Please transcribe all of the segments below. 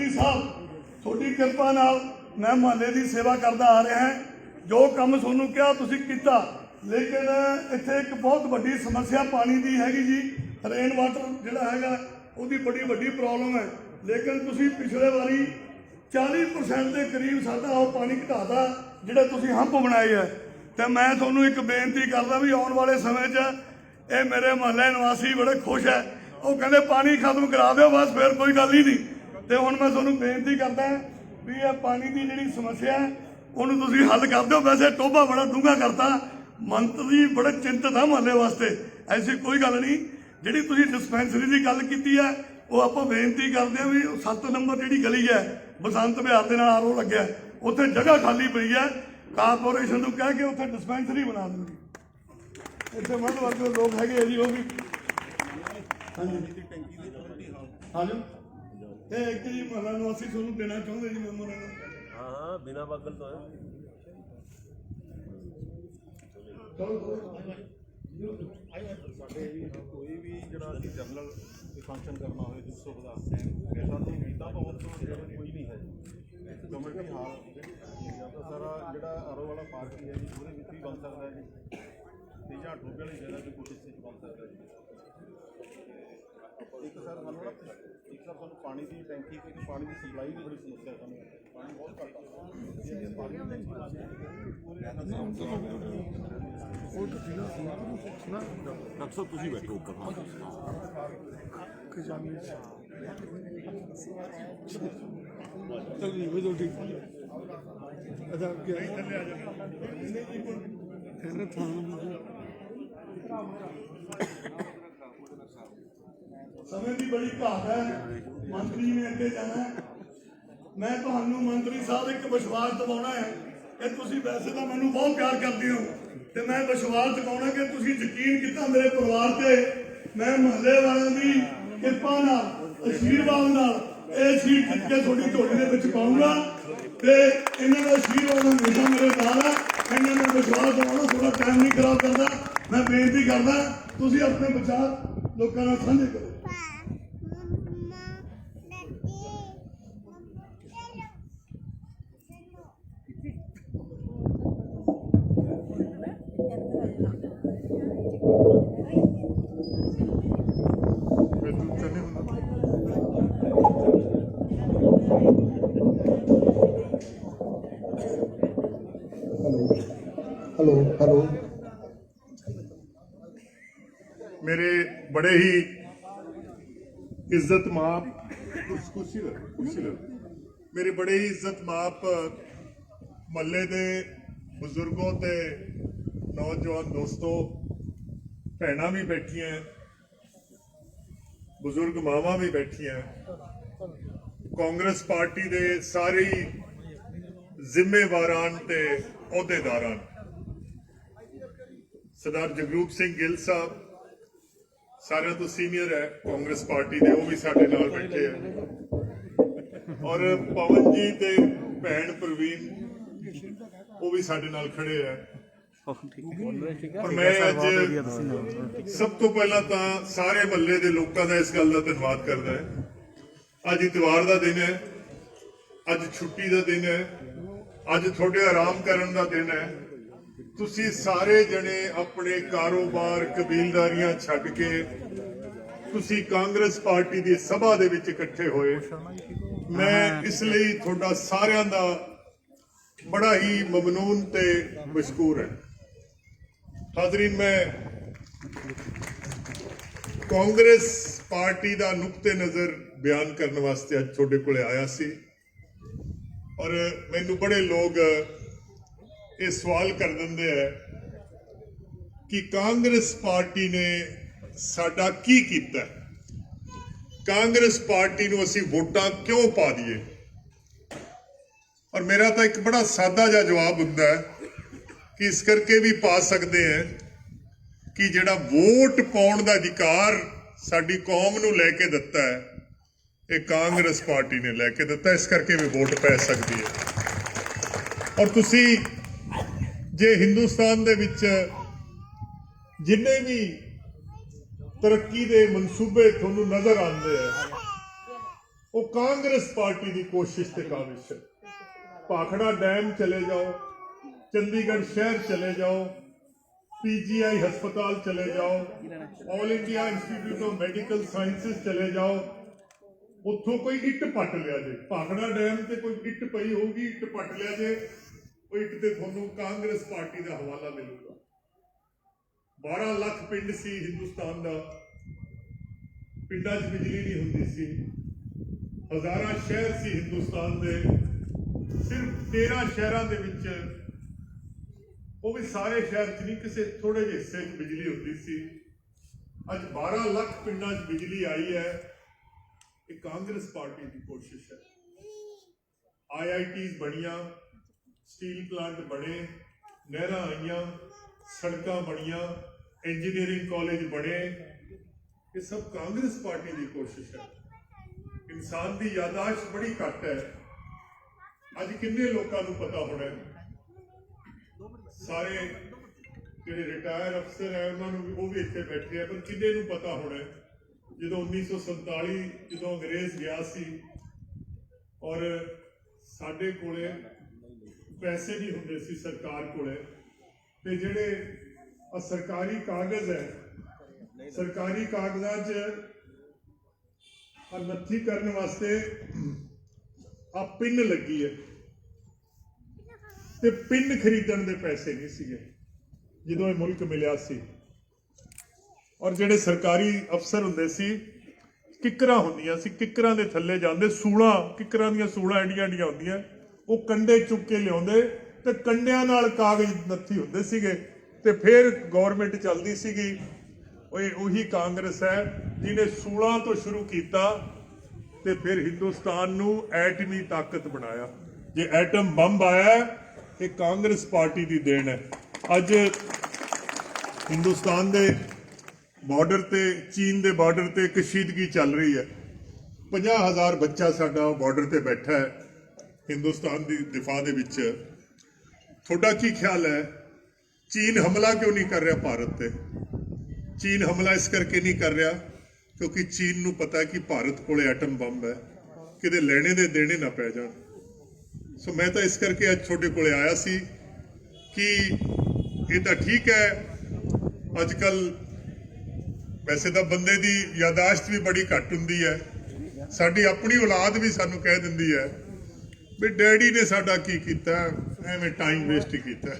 ਜੀ ਸਾਹਿਬ, ਤੁਹਾਡੀ ਕਿਰਪਾ ਨਾਲ ਮੈਂ ਮਹੱਲੇ ਦੀ ਸੇਵਾ ਕਰਦਾ ਆ ਰਿਹਾ ਹਾਂ। ਜੋ ਕੰਮ ਤੁਹਾਨੂੰ ਕਿਹਾ ਤੁਸੀਂ ਕੀਤਾ, ਲੇਕਿਨ ਇੱਥੇ ਇੱਕ ਬਹੁਤ ਵੱਡੀ ਸਮੱਸਿਆ ਪਾਣੀ ਦੀ ਹੈਗੀ ਜੀ। ਰੇਨ ਵਾਟਰ ਜਿਹੜਾ ਹੈਗਾ, ਉਹਦੀ ਬੜੀ ਵੱਡੀ ਪ੍ਰੋਬਲਮ ਹੈ। ਲੇਕਿਨ ਤੁਸੀਂ ਪਿਛਲੇ ਵਾਰੀ 40% ਦੇ ਕਰੀਬ ਸਾਡਾ ਉਹ ਪਾਣੀ ਘਟਾਤਾ, ਜਿਹੜੇ ਤੁਸੀਂ ਹੰਪ ਬਣਾਏ ਹੈ। ਤੇ ਮੈਂ ਤੁਹਾਨੂੰ ਇੱਕ ਬੇਨਤੀ ਕਰਦਾ ਵੀ ਆਉਣ ਵਾਲੇ ਸਮੇਂ 'ਚ ਇਹ ਮੇਰੇ ਮਹੱਲੇ ਨਿਵਾਸੀ ਬੜੇ ਖੁਸ਼ ਹੈ। ਉਹ ਕਹਿੰਦੇ, ਪਾਣੀ ਖਤਮ ਕਰਾ ਦਿਓ, ਬਸ, ਫਿਰ ਕੋਈ ਗੱਲ ਹੀ ਨਹੀਂ। ਤੇ ਹੁਣ ਮੈਂ ਤੁਹਾਨੂੰ ਬੇਨਤੀ ਕਰਦਾ ਵੀ ਇਹ ਪਾਣੀ ਦੀ ਜਿਹੜੀ ਸਮੱਸਿਆ ਉਹਨੂੰ ਤੁਸੀਂ ਹੱਲ ਕਰ ਦਿਓ। ਵੈਸੇ ਟੋਭਾ ਬੜਾ ਡੂੰਘਾ ਕਰਤਾ। ਮੰਤਰੀ ਬੜੇ ਚਿੰਤਤ ਆ ਮਹੱਲੇ ਵਾਸਤੇ। ਐਸੀ ਕੋਈ ਗੱਲ ਨਹੀਂ। ਜਿਹੜੀ ਤੁਸੀਂ ਡਿਸਪੈਂਸਰੀ ਦੀ ਗੱਲ ਕੀਤੀ ਹੈ, ਉਹ ਆਪਾਂ ਬੇਨਤੀ ਕਰਦੇ ਹਾਂ ਵੀ 7 ਨੰਬਰ ਜਿਹੜੀ ਗਲੀ ਹੈ, ਬਸੰਤ ਵਿਹਾਰ ਦੇ ਨਾਲ ਆਰੋ ਲੱਗਿਆ ਉੱਥੇ ਜਗ੍ਹਾ ਖਾਲੀ ਪਈ ਹੈ। ਕਾਰਪੋਰੇਸ਼ਨ ਨੂੰ ਕਹਿ ਕੇ ਉੱਥੇ ਡਿਸਪੈਂਸਰੀ ਬਣਾ ਦੇਣਗੇ ਇੱਥੇ ਮੱਧ ਵਰਗ ਦੇ ਲੋਕ ਹੈਗੇ ਆ ਜੀ, ਉਹ ਵੀ। ਹਾਂਜੀ। ਹਾਂਜੀ। ਇਹ ਇੱਕ ਜੀ ਮਹਲਾ ਨੂੰ ਅਸੀਂ ਤੁਹਾਨੂੰ ਦੇਣਾ ਚਾਹੁੰਦੇ ਜੀ ਮੈਮੋਰੀ ਨੂੰ ਹਾਂ ਹਾਂ ਬਿਨਾ ਪਾਗਲ ਤੋਂ ਹੈ। ਕੋਈ ਵੀ ਜਿਹੜਾ ਅਸੀਂ ਜਨਰਲ ਫੰਕਸ਼ਨ ਕਰਨਾ ਹੋਵੇ ਜਿਸ ਤੋਂ ਬਦਾ ਐਸਾ ਨਹੀਂ ਕੀਤਾ ਬਹੁਤ ਤੋਂ ਜਿਹੜਾ ਕੋਈ ਨਹੀਂ ਹੈ ਕਮਿਊਨਿਟੀ ਹਾਲ ਜਾਂ ਤਾਂ ਸਾਰਾ ਜਿਹੜਾ ਆਰੋ ਵਾਲਾ ਪਾਰਕ ਹੀ ਹੈ ਜੀ ਉਹਦੇ ਵਿੱਚ ਵੀ ਬਣ ਸਕਦਾ ਹੈ ਜੀ। ਤੇ ਜਾਂ ਟੋਬੇ ਵਾਲੀ ਜਗ੍ਹਾ ਤੇ ਕੋਈ ਕਿਸੇ ਚ ਬਣ ਸਕਦਾ ਹੈ ਜੀ। ਇੱਕ ਸਰ ਸਾਨੂੰ ਨਾ ਇੱਕ ਸਰ ਸਾਨੂੰ ਪਾਣੀ ਦੀ ਟੈਂਕੀ ਤੇ ਪਾਣੀ ਦੀ ਸਪਲਾਈ ਦੀ ਬੜੀ ਸਮੱਸਿਆ ਹੈ ਸਾਨੂੰ। ਪਾਣੀ ਬਹੁਤ ਘੱਟ ਆ। ਜੇ ਪਾਣੀ ਦੀ ਉਹ ਤਾਂ ਜਿਹੜਾ ਸੁਣਾ ਡਾਕਟਰ ਸਾਹਿਬ ਤੁਸੀਂ ਬੈਠੋ ਉੱਪਰ। ਖਜ਼ਾਨੇ ਚ ਚਲ ਜੀ ਵੇਦੋ ਠੀਕ। ਅਦਾ ਕਿ ਥੱਲੇ ਆ ਜਾ ਇਹਨੇ ਜੀ ਕੋਈ ਥਾਣਾ ਸਮੇਂ ਦੀ ਬੜੀ ਘਾਟ ਹੈ। ਮੰਤਰੀ ਨੇ ਅੱਗੇ ਜਾਣਾ ਮੈਂ ਤੁਹਾਨੂੰ ਮੰਤਰੀ ਸਾਹਿਬ ਇੱਕ ਵਿਸ਼ਵਾਸ ਦਿਵਾਉਣਾ ਹੈ ਕਿ ਤੁਸੀਂ ਵੈਸੇ ਤਾਂ ਮੈਨੂੰ ਬਹੁਤ ਪਿਆਰ ਕਰਦੇ ਹੋ ਤੇ ਮੈਂ ਵਿਸ਼ਵਾਸ ਦਿਵਾਉਣਾ ਕਿ ਤੁਸੀਂ ਯਕੀਨ ਕੀਤਾ ਮੇਰੇ ਪਰਿਵਾਰ ਤੇ। ਮੈਂ ਮਹੱਲੇ ਵਾਲਿਆਂ ਦੀ ਕਿਰਪਾ ਨਾਲ, ਅਸ਼ੀਰਵਾਦ ਨਾਲ ਇਹ ਸੀਟ ਜਿੱਤ ਕੇ ਤੁਹਾਡੀ ਝੋਲੀ ਦੇ ਵਿੱਚ ਪਾਉਂਗਾ ਤੇ ਇਹਨਾਂ ਦਾ ਅਸ਼ੀਰਵਾਦ ਹਮੇਸ਼ਾ ਮੇਰੇ ਨਾਲ ਹੈ। ਇਹਨਾਂ ਨੂੰ ਵਿਸ਼ਵਾਸ ਦਿਵਾਉਣਾ ਥੋੜਾ ਟਾਈਮ ਨਹੀਂ ਖਰਾਬ ਕਰਦਾ। ਮੈਂ ਬੇਨਤੀ ਕਰਦਾ, ਤੁਸੀਂ ਆਪਣੇ ਵਿਚਾਰ ਲੋਕਾਂ ਨਾਲ ਸਾਂਝੇ ਕਰੋ। ਹੈਲੋ। ਮੇਰੇ ਬੜੇ ਹੀ ਇੱਜ਼ਤ ਮਾਪ ਕੁਰਸ- ਕੁਰਸੀ ਲੈ ਕੁਰਸੀ ਲੈ ਮੇਰੇ ਬੜੇ ਹੀ ਇੱਜ਼ਤ ਮਾਪ ਮੱਲੇ ਦੇ ਬਜ਼ੁਰਗੋ ਤੇ ਨੌਜਵਾਨ ਦੋਸਤੋ, ਭੈਣਾਂ ਵੀ ਬੈਠੀਆਂ ਬਜ਼ੁਰਗ ਮਾਵਾਂ ਵੀ ਬੈਠੀਆਂ ਕਾਂਗਰਸ ਪਾਰਟੀ ਦੇ ਸਾਰੇ ਜ਼ਿੰਮੇਵਾਰਾਂ ਤੇ ਅਹੁਦੇਦਾਰਾਂ ਸਰਦਾਰ ਜਗਰੂਪ ਸਿੰਘ ਗਿੱਲ ਸਾਹਿਬ, ਸਾਰਿਆਂ ਤੋਂ ਸੀਨੀਅਰ ਹੈ, ਕਾਂਗਰਸ ਪਾਰਟੀ ਦੇ, ਉਹ ਵੀ ਸਾਡੇ ਨਾਲ ਬੈਠੇ ਆ। ਔਰ ਪਵਨ ਜੀ ਤੇ ਭੈਣ ਪ੍ਰਵੀਨ, ਉਹ ਵੀ ਸਾਡੇ ਨਾਲ ਖੜੇ ਆ। ਔਰ ਮੈਂ ਅੱਜ ਸਭ ਤੋਂ ਪਹਿਲਾਂ ਤਾਂ ਸਾਰੇ ਮੱਲੇ ਦੇ ਲੋਕਾਂ ਦਾ ਇਸ ਗੱਲ ਦਾ ਧੰਨਵਾਦ ਕਰਦਾ ਹੈ। ਅੱਜ ਇਤਵਾਰ ਦਾ ਦਿਨ ਹੈ, ਅੱਜ ਛੁੱਟੀ ਦਾ ਦਿਨ ਹੈ, ਅੱਜ ਤੁਹਾਡੇ ਆਰਾਮ ਕਰਨ ਦਾ ਦਿਨ ਹੈ। ਤੁਸੀਂ ਸਾਰੇ ਜਣੇ ਆਪਣੇ ਕਾਰੋਬਾਰ ਕਬੀਲਦਾਰੀਆਂ ਛੱਡ ਕੇ ਤੁਸੀਂ ਕਾਂਗਰਸ ਪਾਰਟੀ ਦੀ ਸਭਾ ਦੇ ਵਿੱਚ ਇਕੱਠੇ ਹੋਏ। ਮੈਂ ਇਸ ਲਈ ਤੁਹਾਡਾ ਸਾਰਿਆਂ ਦਾ ਬੜਾ ਹੀ ਮਮਨੂਨ ਤੇ ਮਸ਼ਕੂਰ ਹਾਂ। ਹਾਜ਼ਰੀਨ ਮੈਂ ਕਾਂਗਰਸ ਪਾਰਟੀ ਦਾ ਨੁਕਤੇ ਨਜ਼ਰ ਬਿਆਨ ਕਰਨ ਵਾਸਤੇ ਅੱਜ ਤੁਹਾਡੇ ਕੋਲੇ ਆਇਆ ਸੀ। ਔਰ ਮੈਨੂੰ ਬੜੇ ਲੋਕ ਇਹ ਸਵਾਲ ਕਰ ਦਿੰਦੇ ਆ ਕਿ ਕਾਂਗਰਸ ਪਾਰਟੀ ਨੇ ਸਾਡਾ ਕੀ ਕੀਤਾ? ਕਾਂਗਰਸ ਪਾਰਟੀ ਨੂੰ ਅਸੀਂ ਵੋਟਾਂ ਕਿਉਂ ਪਾ ਦਈਏ? ਔਰ ਮੇਰਾ ਤਾਂ ਇੱਕ ਬੜਾ ਸਾਦਾ ਜਿਹਾ ਜਵਾਬ ਹੁੰਦਾ ਹੈ ਕਿ ਇਸ ਕਰਕੇ ਵੀ ਪਾ ਸਕਦੇ ਆ ਕਿ ਜਿਹੜਾ ਵੋਟ ਪਾਉਣ ਦਾ ਅਧਿਕਾਰ ਸਾਡੀ ਕੌਮ ਨੂੰ ਲੈ ਕੇ ਦਿੱਤਾ ਹੈ, ਇਹ ਕਾਂਗਰਸ ਪਾਰਟੀ ਨੇ ਲੈ ਕੇ ਦਿੱਤਾ ਇਸ ਕਰਕੇ ਵੀ ਵੋਟ ਪੈ ਸਕਦੀ ਹੈ। ਔਰ ਤੁਸੀਂ ਜੇ ਹਿੰਦੁਸਤਾਨ ਦੇ ਵਿੱਚ ਜਿੰਨੇ ਵੀ ਤਰੱਕੀ ਦੇ ਮਨਸੂਬੇ ਤੁਹਾਨੂੰ ਨਜ਼ਰ ਆਉਂਦੇ ਆ, ਉਹ ਕਾਂਗਰਸ ਪਾਰਟੀ ਦੀ ਕੋਸ਼ਿਸ਼ ਤੇ ਕਾਬਿਸ਼ ਹੈ। ਭਾਖੜਾ ਡੈਮ ਚਲੇ ਜਾਓ, ਚੰਡੀਗੜ੍ਹ ਸ਼ਹਿਰ ਚਲੇ ਜਾਓ, ਪੀਜੀਆਈ ਹਸਪਤਾਲ ਚਲੇ ਜਾਓ all India institute of medical sciences ਚਲੇ ਜਾਓ, ਉੱਥੋਂ ਕੋਈ ਇੱਟ ਪੱਟ ਲਿਆ ਜੇ। ਭਾਖੜਾ ਡੈਮ ਤੇ ਕੋਈ ਇੱਟ ਪਈ ਹੋਊਗੀ, ਇੱਟ ਪੱਟ ਲਿਆ ਜੇ। ਉਹ ਇੱਟ ਤੇ ਤੁਹਾਨੂੰ ਕਾਂਗਰਸ ਪਾਰਟੀ ਦਾ ਹਵਾਲਾ ਮਿਲੂਗਾ। 12 ਲੱਖ ਪਿੰਡ ਸੀ ਹਿੰਦੁਸਤਾਨ ਦਾ। ਪਿੰਡਾਂ 'ਚ ਬਿਜਲੀ ਨਹੀਂ ਹੁੰਦੀ ਸੀ। ਹਜ਼ਾਰਾਂ ਸ਼ਹਿਰ ਸੀ ਹਿੰਦੁਸਤਾਨ ਦੇ। ਸਿਰਫ 13 ਸ਼ਹਿਰਾਂ ਦੇ ਵਿੱਚ ਉਹ ਵੀ ਸਾਰੇ ਸ਼ਹਿਰ 'ਚ ਨਹੀਂ, ਕਿਸੇ ਥੋੜੇ ਜਿਹੇ ਹਿੱਸੇ 'ਚ ਬਿਜਲੀ ਹੁੰਦੀ ਸੀ। ਅੱਜ 12 ਲੱਖ ਪਿੰਡਾਂ 'ਚ ਬਿਜਲੀ ਆਈ ਹੈ। ਇਹ ਕਾਂਗਰਸ ਪਾਰਟੀ ਦੀ ਕੋਸ਼ਿਸ਼ ਹੈ। ਆਈਆਈਟੀਜ਼ ਬਣੀਆਂ। ਸਟੀਲ ਪਲਾਂਟ ਬਣੇ, ਨਹਿਰਾਂ ਆਈਆਂ, ਸੜਕਾਂ ਬਣੀਆਂ ਇੰਜੀਨੀਅਰਿੰਗ ਕਾਲਜ ਬਣੇ। ਇਹ ਸਭ ਕਾਂਗਰਸ ਪਾਰਟੀ ਦੀ ਕੋਸ਼ਿਸ਼ ਹੈ। ਇਨਸਾਨ ਦੀ ਯਾਦਾਸ਼ਤ ਬੜੀ ਘੱਟ ਹੈ। ਅੱਜ ਕਿੰਨੇ ਲੋਕਾਂ ਨੂੰ ਪਤਾ ਹੋਣਾ ਸਾਰੇ ਜਿਹੜੇ ਰਿਟਾਇਰ ਅਫਸਰ ਹੈ, ਉਹਨਾਂ ਨੂੰ ਉਹ ਵੀ ਇੱਥੇ ਬੈਠੇ ਆ, ਪਰ ਕਿੰਨੇ ਨੂੰ ਪਤਾ ਹੋਣਾ ਹੈ? ਜਦੋਂ 1947 ਜਦੋਂ ਅੰਗਰੇਜ਼ ਗਿਆ ਸੀ ਔਰ ਸਾਡੇ ਕੋਲੇ ਪੈਸੇ ਵੀ ਹੁੰਦੇ ਸੀ ਸਰਕਾਰ ਕੋਲੇ। ਤੇ ਜਿਹੜੇ ਸਰਕਾਰੀ ਕਾਗਜ਼ ਹੈ, ਸਰਕਾਰੀ ਕਾਗਜ਼ਾਂ 'ਚ ਨੱਥੀ ਕਰਨ ਵਾਸਤੇ ਆ ਪਿੰਨ ਲੱਗੀ ਹੈ। ਤੇ ਪਿੰਨ ਖਰੀਦਣ ਦੇ ਪੈਸੇ ਨਹੀਂ ਸੀਗੇ, ਜਦੋਂ ਇਹ ਮੁਲਕ ਮਿਲਿਆ ਸੀ। ਔਰ ਜਿਹੜੇ ਸਰਕਾਰੀ ਅਫਸਰ ਹੁੰਦੇ ਸੀ, ਕਿੱਕਰਾਂ ਹੁੰਦੀਆਂ ਸੀ, ਕਿੱਕਰਾਂ ਦੇ ਥੱਲੇ ਜਾਂਦੇ, ਸੂਲਾਂ, ਕਿੱਕਰਾਂ ਦੀਆਂ ਸੂਲਾਂ ਐਡੀਆਂ ਐਡੀਆਂ ਹੁੰਦੀਆਂ। ਉਹ ਕੰਡੇ ਚੁੱਕ ਕੇ ਲਿਆਉਂਦੇ ਤੇ ਕੰਡਿਆਂ ਨਾਲ ਕਾਗਜ਼ ਨੱਥੀ ਹੁੰਦੇ ਸੀਗੇ ਤੇ ਫਿਰ ਗਵਰਨਮੈਂਟ ਚੱਲਦੀ ਸੀਗੀ। ਉਹ ਉਹੀ ਕਾਂਗਰਸ ਹੈ, ਜਿਹਨੇ ਸੂਲਾਂ ਤੋਂ ਸ਼ੁਰੂ ਕੀਤਾ ਤੇ ਫਿਰ ਹਿੰਦੁਸਤਾਨ ਨੂੰ ਐਟਮੀ ਤਾਕਤ ਬਣਾਇਆ। ਜੇ ਐਟਮ ਬੰਬ ਆਇਆ, ਇਹ ਕਾਂਗਰਸ ਪਾਰਟੀ ਦੀ ਦੇਣ ਹੈ। ਅੱਜ ਹਿੰਦੁਸਤਾਨ ਦੇ ਬਾਰਡਰ ਤੇ, ਚੀਨ ਦੇ ਬਾਰਡਰ ਤੇ ਕਸ਼ੀਦਗੀ ਚੱਲ ਰਹੀ ਹੈ। 50000 ਬੱਚਾ ਸਾਡਾ ਬਾਰਡਰ ਤੇ ਬੈਠਾ ਹੈ। ਹਿੰਦੁਸਤਾਨ ਦੀ ਦਿਫਾ ਦੇ ਵਿੱਚ। ਤੁਹਾਡਾ ਕੀ ਖਿਆਲ ਹੈ? ਚੀਨ ਹਮਲਾ ਕਿਉਂ ਨਹੀਂ ਕਰ ਰਿਹਾ ਭਾਰਤ ਤੇ? ਚੀਨ ਹਮਲਾ ਇਸ ਕਰਕੇ ਨਹੀਂ ਕਰ ਰਿਹਾ ਕਿਉਂਕਿ ਚੀਨ ਨੂੰ ਪਤਾ ਹੈ ਕਿ ਭਾਰਤ ਕੋਲੇ ਐਟਮ ਬੰਬ ਹੈ। ਕਿਤੇ ਲੈਣੇ ਦੇ ਦੇਣੇ ਨਾ ਪੈ ਜਾਣ। ਸੋ ਮੈਂ ਤਾਂ ਇਸ ਕਰਕੇ ਅੱਜ ਤੁਹਾਡੇ ਕੋਲੇ ਆਇਆ ਸੀ ਕਿ ਇਹ ਤਾਂ ਠੀਕ ਹੈ ਅੱਜ ਕੱਲ ਵੈਸੇ ਤਾਂ ਬੰਦੇ ਦੀ ਯਾਦਾਸ਼ਤ ਵੀ ਬੜੀ ਘੱਟ ਹੁੰਦੀ ਹੈ। ਸਾਡੀ ਆਪਣੀ ਔਲਾਦ ਵੀ ਸਾਨੂੰ ਕਹਿ ਦਿੰਦੀ ਹੈ ਵੀ ਡੈਡੀ ਨੇ ਸਾਡਾ ਕੀ ਕੀਤਾ? ਐਵੇਂ ਟਾਈਮ ਵੇਸਟ ਕੀਤਾ।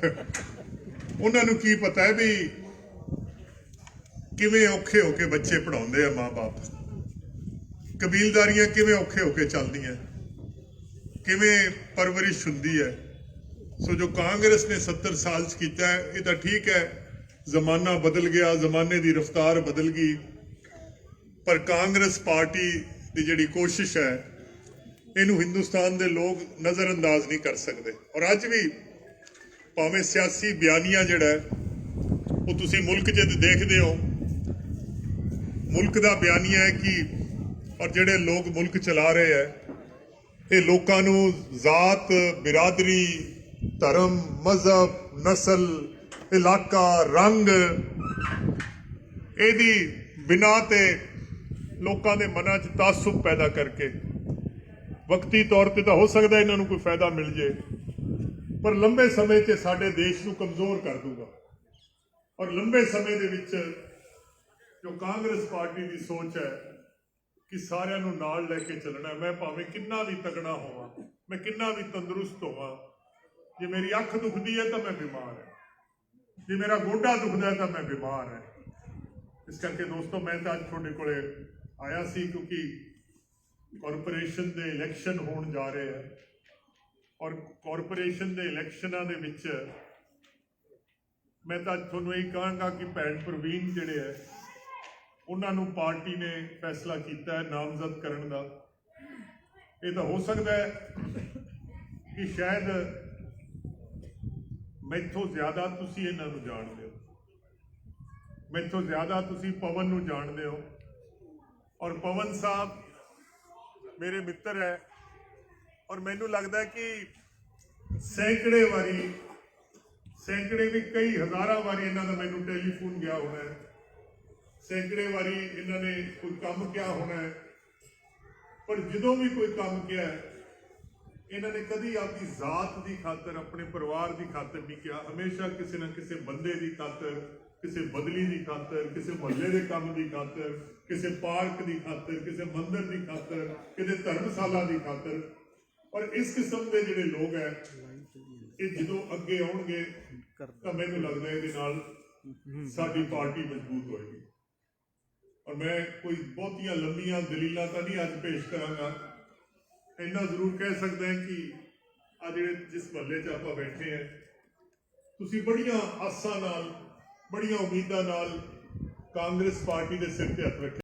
ਉਹਨਾਂ ਨੂੰ ਕੀ ਪਤਾ ਹੈ ਵੀ ਕਿਵੇਂ ਔਖੇ ਹੋ ਕੇ ਬੱਚੇ ਪੜਾਉਂਦੇ ਆ ਮਾਪੇ ਕਬੀਲਦਾਰੀਆਂ ਕਿਵੇਂ ਔਖੇ ਹੋ ਕੇ ਚੱਲਦੀਆਂ? ਕਿਵੇਂ ਪਰਵਰਿਸ਼ ਹੁੰਦੀ ਹੈ? ਸੋ ਜੋ ਕਾਂਗਰਸ ਨੇ 70 ਸਾਲ ਚ ਕੀਤਾ ਇਹ ਤਾਂ ਠੀਕ ਹੈ, ਜ਼ਮਾਨਾ ਬਦਲ ਗਿਆ, ਜ਼ਮਾਨੇ ਦੀ ਰਫ਼ਤਾਰ ਬਦਲ ਗਈ। ਪਰ ਕਾਂਗਰਸ ਪਾਰਟੀ ਦੀ ਜਿਹੜੀ ਕੋਸ਼ਿਸ਼ ਹੈ ਇਹਨੂੰ ਹਿੰਦੁਸਤਾਨ ਦੇ ਲੋਕ ਨਜ਼ਰਅੰਦਾਜ਼ ਨਹੀਂ ਕਰ ਸਕਦੇ। ਔਰ ਅੱਜ ਵੀ ਭਾਵੇਂ ਸਿਆਸੀ ਬਿਆਨੀਆਂ ਜਿਹੜਾ ਉਹ ਤੁਸੀਂ ਮੁਲਕ ਜਦ ਦੇਖਦੇ ਹੋ, ਮੁਲਕ ਦਾ ਬਿਆਨੀਆ ਹੈ ਕਿ ਔਰ ਜਿਹੜੇ ਲੋਕ ਮੁਲਕ ਚਲਾ ਰਹੇ ਹੈ, ਇਹ ਲੋਕਾਂ ਨੂੰ ਜ਼ਾਤ, ਬਿਰਾਦਰੀ, ਧਰਮ, ਮਜ਼ਹਬ, ਨਸਲ, ਇਲਾਕਾ, ਰੰਗ ਇਹਦੀ ਬਿਨਾ ਤੇ ਲੋਕਾਂ ਦੇ ਮਨਾਂ 'ਚ ਤਾਸੁਬ ਪੈਦਾ ਕਰਕੇ ਵਕਤੀ ਤੌਰ ਤੇ ਤਾਂ ਹੋ ਸਕਦਾ ਇਹਨਾਂ ਨੂੰ ਕੋਈ ਫਾਇਦਾ ਮਿਲ ਜੇ, ਪਰ ਲੰਬੇ ਸਮੇਂ 'ਚ ਸਾਡੇ ਦੇਸ਼ ਨੂੰ ਕਮਜ਼ੋਰ ਕਰ ਦੂਗਾ। ਔਰ ਲੰਬੇ ਸਮੇਂ ਦੇ ਵਿੱਚ ਜੋ ਕਾਂਗਰਸ ਪਾਰਟੀ ਦੀ ਸੋਚ ਹੈ ਕਿ ਸਾਰਿਆਂ ਨੂੰ ਨਾਲ ਲੈ ਕੇ ਚੱਲਣਾ ਮੈਂ ਭਾਵੇਂ ਕਿੰਨਾ ਵੀ ਤਗੜਾ ਹੋਵਾਂ, ਮੈਂ ਕਿੰਨਾ ਵੀ ਤੰਦਰੁਸਤ ਹੋਵਾਂ, ਜੇ ਮੇਰੀ ਅੱਖ ਦੁਖਦੀ ਹੈ ਤਾਂ ਮੈਂ ਬਿਮਾਰ ਹਾਂ। ਜੇ ਮੇਰਾ ਗੋਡਾ ਦੁਖਦਾ ਹੈ ਤਾਂ ਮੈਂ ਬਿਮਾਰ ਹਾਂ। ਇਸ ਕਰਕੇ ਦੋਸਤੋ, ਮੈਂ ਤਾਂ ਅੱਜ ਤੁਹਾਡੇ ਕੋਲੇ ਆਇਆ ਸੀ ਕਿਉਂਕਿ ਕਾਰਪੋਰੇਸ਼ਨ ਦੇ ਇਲੈਕਸ਼ਨ ਹੋਣ ਜਾ ਰਹੇ ਹੈ ਔਰ ਕਾਰਪੋਰੇਸ਼ਨ ਦੇ ਇਲੈਕਸ਼ਨਾਂ ਦੇ ਵਿੱਚ ਮੈਂ ਤਾਂ ਤੁਹਾਨੂੰ ਇਹ ਕਹਾਂਗਾ ਕਿ ਭੈਣ ਪ੍ਰਵੀਨ ਜਿਹੜੇ ਹੈ ਉਹਨਾਂ ਨੂੰ ਪਾਰਟੀ ਨੇ ਫੈਸਲਾ ਕੀਤਾ ਹੈ ਨਾਮਜ਼ਦ ਕਰਨ ਦਾ। ਇਹ ਤਾਂ ਹੋ ਸਕਦਾ ਹੈ ਕਿ ਸ਼ਾਇਦ ਮੈਥੋਂ ਜ਼ਿਆਦਾ ਤੁਸੀਂ ਇਹਨਾਂ ਨੂੰ ਜਾਣਦੇ ਹੋ। ਮੈਥੋਂ ਜ਼ਿਆਦਾ ਤੁਸੀਂ ਪਵਨ ਨੂੰ ਜਾਣਦੇ ਹੋ। ਔਰ ਪਵਨ ਸਾਹਿਬ ਮੇਰੇ ਮਿੱਤਰ ਹੈ। ਔਰ ਮੈਨੂੰ ਲੱਗਦਾ ਕਿ ਸੈਂਕੜੇ ਵਾਰੀ, ਸੈਂਕੜੇ ਵੀ ਕਈ ਹਜ਼ਾਰਾਂ ਵਾਰੀ ਇਹਨਾਂ ਦਾ ਮੈਨੂੰ ਟੈਲੀਫੋਨ ਗਿਆ ਹੋਣਾ ਹੈ। ਸੈਂਕੜੇ ਵਾਰੀ ਇਹਨਾਂ ਨੇ ਕੋਈ ਕੰਮ ਕਿਹਾ ਹੋਣਾ ਹੈ। ਪਰ ਜਦੋਂ ਵੀ ਕੋਈ ਕੰਮ ਕਿਹਾ ਇਹਨਾਂ ਨੇ ਕਦੀ ਆਪਣੀ ਜ਼ਾਤ ਦੀ ਖਾਤਰ, ਆਪਣੇ ਪਰਿਵਾਰ ਦੀ ਖਾਤਰ ਨਹੀਂ ਕਿਹਾ। ਹਮੇਸ਼ਾ ਕਿਸੇ ਨਾ ਕਿਸੇ ਬੰਦੇ ਦੀ ਖਾਤਰ ਕਿਸੇ ਬਦਲੀ ਦੀ ਖਾਤਰ, ਕਿਸੇ ਮੁਹੱਲੇ ਦੇ ਕੰਮ ਦੀ ਖਾਤਰ, ਕਿਸੇ ਪਾਰਕ ਦੀ ਖਾਤਰ, ਕਿਸੇ ਮੰਦਿਰ ਦੀ ਖਾਤਰ, ਕਿਸੇ ਧਰਮਸ਼ਾਲਾ ਦੀ ਖਾਤਰ। ਔਰ ਇਸ ਕਿਸਮ ਦੇ ਜਿਹੜੇ ਲੋਕ ਹੈ ਇਹ ਜਦੋਂ ਅੱਗੇ ਆਉਣਗੇ, ਤਾਂ ਮੈਨੂੰ ਲੱਗਦਾ ਇਹਦੇ ਨਾਲ ਸਾਡੀ ਪਾਰਟੀ ਮਜ਼ਬੂਤ ਹੋਏਗੀ। ਔਰ ਮੈਂ ਕੋਈ ਬਹੁਤੀਆਂ ਲੰਮੀਆਂ ਦਲੀਲਾਂ ਤਾਂ ਨਹੀਂ ਅੱਜ ਪੇਸ਼ ਕਰਾਂਗਾ। ਇੰਨਾ ਜ਼ਰੂਰ ਕਹਿ ਸਕਦਾ ਹਾਂ ਕਿ ਆ ਜਿਹੜੇ ਜਿਸ ਮਹੱਲੇ 'ਚ ਆਪਾਂ ਬੈਠੇ ਹਾਂ ਤੁਸੀਂ ਬੜੀਆਂ ਆਸਾਂ ਨਾਲ ਬੜੀਆਂ ਉਮੀਦਾਂ ਨਾਲ ਕਾਂਗਰਸ ਪਾਰਟੀ ਦੇ ਸਿਰ ਤੇ ਹੱਥ ਰੱਖਿਆ।